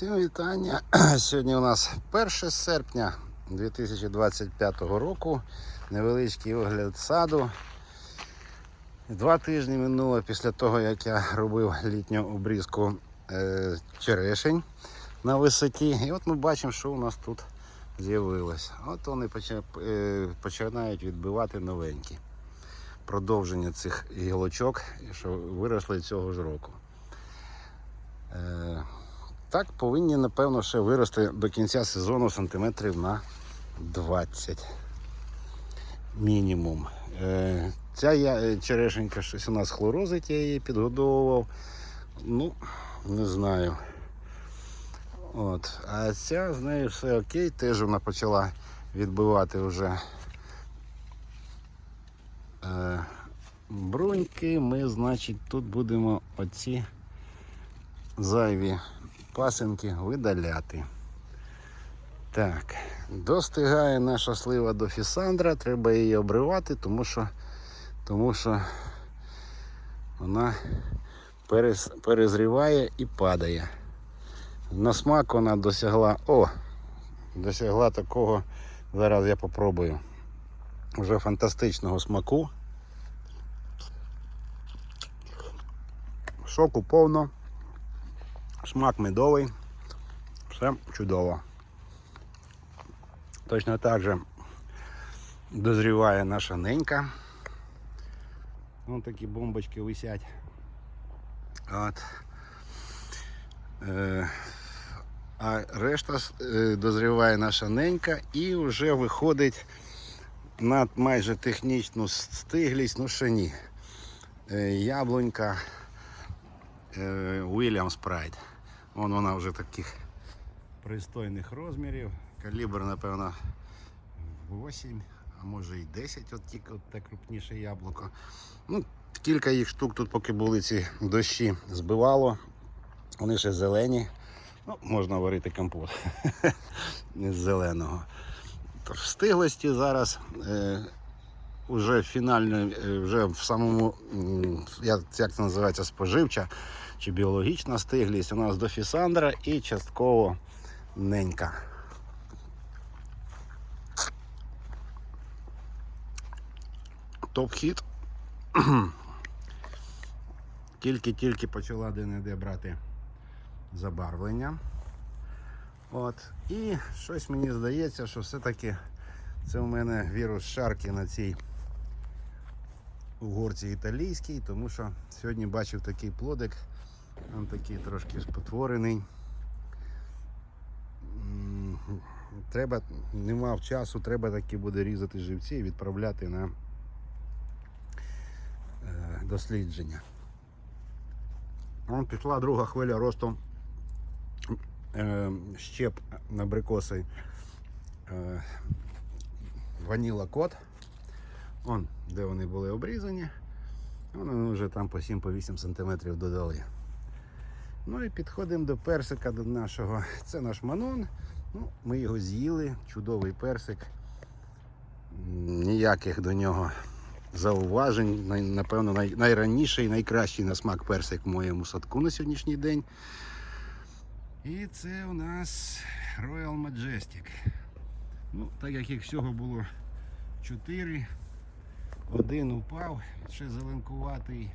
Всім вітання. Сьогодні у нас 1 серпня 2025 року. Невеличкий огляд саду. Два тижні минуло після того, як я робив літню обрізку е, черешень на висоті. І от ми бачимо, що у нас тут з'явилось. От вони е, починають відбивати новенькі. Продовження цих гілочок, що виросли цього ж року. Е, так, повинні, напевно, ще вирости до кінця сезону сантиметрів на 20 мінімум. Е, ця я, е, черешенька щось у нас хлорозить, я її підгодовував. Ну, не знаю. От. А ця з нею все окей, теж вона почала відбивати вже е, бруньки. Ми, значить, тут будемо оці зайві пасинки видаляти. Так, достигає наша слива до фісандра, треба її обривати, тому що, тому що вона перез, перезріває і падає. На смак вона досягла. О! Досягла такого, зараз я попробую. Вже фантастичного смаку. Соку повно. Смак медовий. Все чудово. Точно так же дозріває наша ненька. Вон такі бомбочки висять. От. Е, а решта е, дозріває наша ненька і вже виходить на майже технічну стиглість, ну ще ні. Е, яблунька Williams Pride. Вон вона вже таких пристойних розмірів. Калібр, напевно, 8, а може і 10, от тільки от те крупніше яблуко. Ну, кілька їх штук тут, поки були ці дощі, збивало. Вони ще зелені. Ну, можна варити компот з зеленого. Встиглості зараз е, уже фінально, е, вже в самому, як, це називається, споживча чи біологічна стиглість у нас до фісандра і частково ненька. Топ-хіт. Тільки-тільки почала де-не-де брати забарвлення. От. І щось мені здається, що все-таки це у мене вірус шарки на цій угорці італійській, тому що сьогодні бачив такий плодик, він такий трошки спотворений. Треба, не мав часу, треба таки буде різати живці і відправляти на е, дослідження. Вон пішла друга хвиля росту е, щеп на брикоси е, ваніла кот. Вон, де вони були обрізані. Вони вже там по 7-8 см додали. Ну і підходимо до персика до нашого. Це наш манон. Ну, Ми його з'їли, чудовий персик. Ніяких до нього зауважень. Напевно, най- найраніший, найкращий на смак персик в моєму садку на сьогоднішній день. І це у нас Royal Majestic. Ну, так як їх всього було 4, один упав, ще зеленкуватий.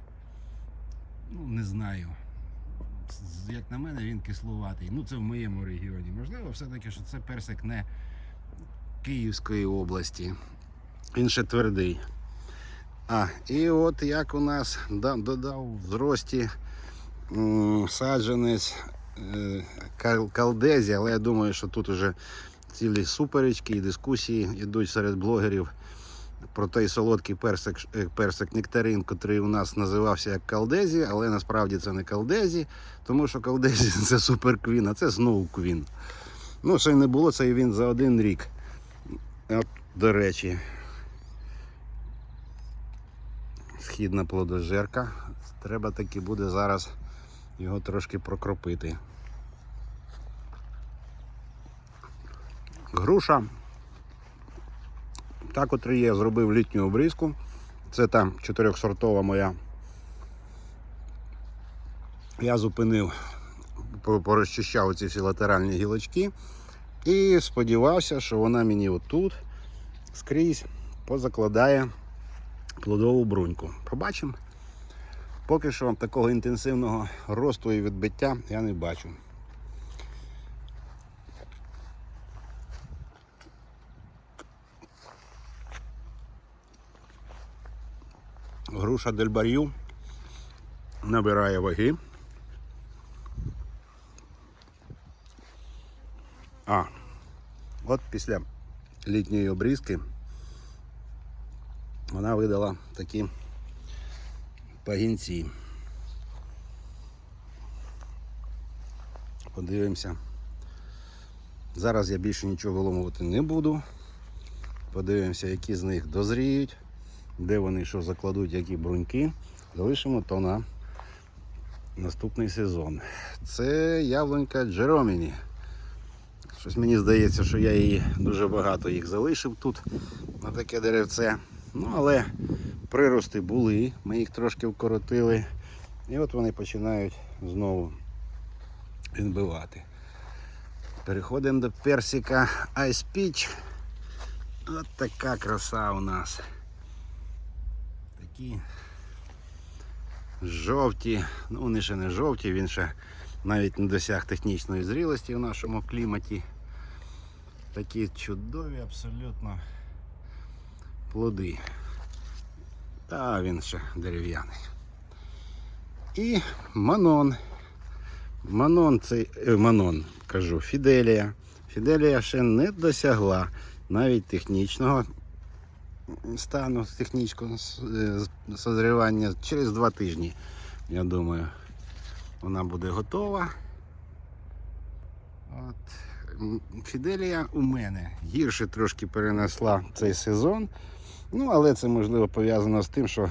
Ну, не знаю. Як на мене, він кислуватий. Ну, це в моєму регіоні. Можливо, все-таки, що це персик не Київської області. Він ще твердий. А, і от як у нас додав зрості саджанець е, калдезі, але я думаю, що тут уже цілі суперечки і дискусії йдуть серед блогерів про той солодкий персик, е, персик нектарин, який у нас називався як калдезі, але насправді це не калдезі, тому що калдезі це суперквін, а це знову квін. Ну, ще не було цей він за один рік. От, до речі, східна плодожерка. Треба таки буде зараз його трошки прокропити. Груша. Та, котрий я зробив літню обрізку. Це там чотирьохсортова моя. Я зупинив порозчищав ці всі латеральні гілочки. І сподівався, що вона мені отут скрізь позакладає плодову бруньку. Побачимо. Поки що такого інтенсивного росту і відбиття я не бачу. Груша Дельбарю набирає ваги. А, от після літньої обрізки вона видала такі пагінці. Подивимося. Зараз я більше нічого виломувати не буду. Подивимося, які з них дозріють, де вони що закладуть, які бруньки. Залишимо то на наступний сезон. Це яблунька Джероміні. Щось мені здається, що я її дуже багато їх залишив тут на таке деревце. Ну, але прирости були, ми їх трошки вкоротили. І от вони починають знову відбивати. Переходимо до персика Ice Peach. От така краса у нас. Такі жовті, ну вони ще не жовті, він ще навіть не досяг технічної зрілості в нашому кліматі. Такі чудові абсолютно плоди. Та він ще дерев'яний. І манон. Манон цей е, манон, кажу, Фіделія. Фіделія ще не досягла навіть технічного стану, технічного е, созрівання через два тижні, я думаю, вона буде готова. От. Фіделія у мене гірше трошки перенесла цей сезон. Ну, але це можливо пов'язано з тим, що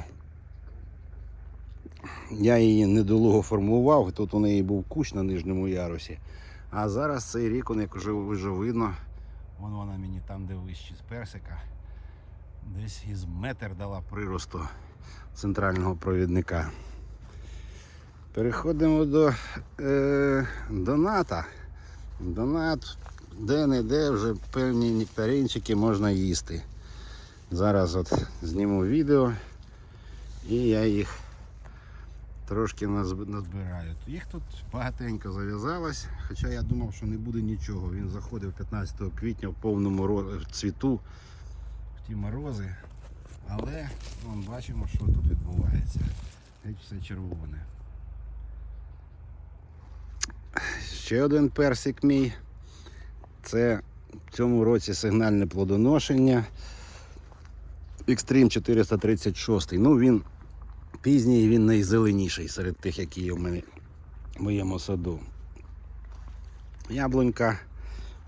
я її недолуго формував, тут у неї був кущ на нижньому ярусі. А зараз цей рік, як вже, вже видно, вон вона мені там, де вище з персика, десь із метр дала приросту центрального провідника. Переходимо до е, доната. Донат де-не-де вже певні нектаринчики можна їсти. Зараз от зніму відео і я їх трошки назбираю. Їх тут багатенько зав'язалось, хоча я думав, що не буде нічого. Він заходив 15 квітня в повному цвіту ті морози. Але вон, бачимо, що тут відбувається. Геть все червоне. Ще один персик мій. Це в цьому році сигнальне плодоношення. Extreme 436. Ну він пізній, він найзеленіший серед тих, які є в мене в моєму саду. Яблунька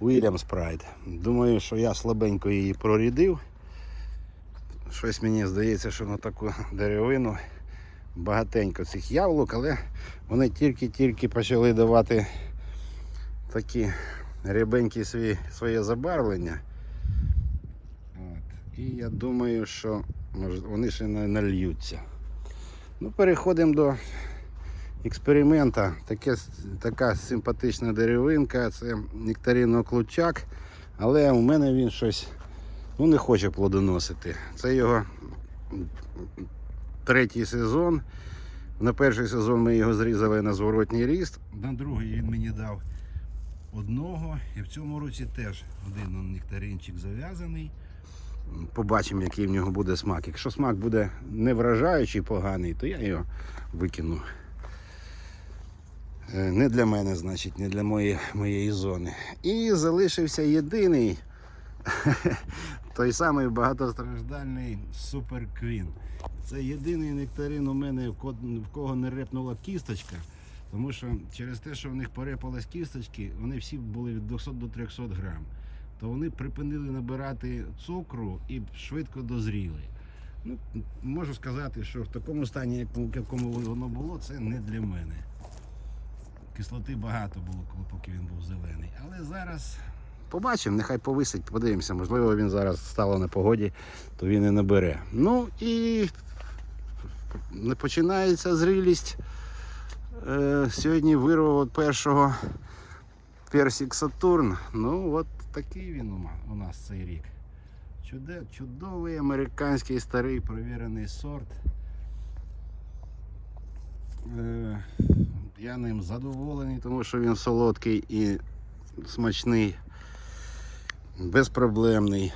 Williams Pride. Думаю, що я слабенько її прорідив. Щось мені здається, що на таку деревину багатенько цих яблук, але вони тільки-тільки почали давати такі рябенькі свої, своє забарвлення. От. І я думаю, що може, вони ще не нальються. Ну, переходимо до експеримента. Таке, така симпатична деревинка, це нектаринно клучак, але у мене він щось ну, не хоче плодоносити. Це його третій сезон. На перший сезон ми його зрізали на зворотній ріст. На другий він мені дав одного. І в цьому році теж один нектаринчик зав'язаний. Побачимо, який в нього буде смак. Якщо смак буде не вражаючий, поганий, то я його викину. Е, Не для мене, значить, не для моєї, моєї зони. І залишився єдиний той самий багатостраждальний Супер Квін. Це єдиний нектарин у мене, в кого не репнула кісточка. Тому що через те, що в них порепались кісточки, вони всі були від 200 до 300 грам. То вони припинили набирати цукру і швидко дозріли. Ну, можу сказати, що в такому стані, в якому воно було, це не для мене. Кислоти багато було, коли поки він був зелений. Але зараз побачимо, нехай повисить, подивимося. Можливо, він зараз стало на погоді, то він і набере. Ну і не починається зрілість Е, сьогодні вирвав першого персик Сатурн. Ну, от такий він у нас цей рік. Чудовий американський старий провірений сорт. Е, я ним задоволений, тому що він солодкий і смачний, безпроблемний.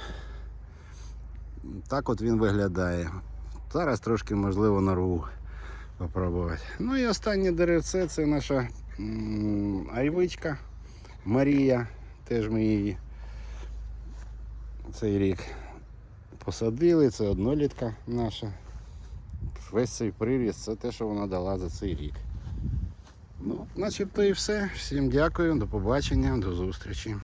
Так от він виглядає. Зараз трошки можливо нарву попробувати. Ну і останнє деревце це наша айвичка Марія. Теж ми її цей рік посадили. Це однолітка наша. Весь цей приріст це те, що вона дала за цей рік. Ну, начебто і все. Всім дякую, до побачення, до зустрічі.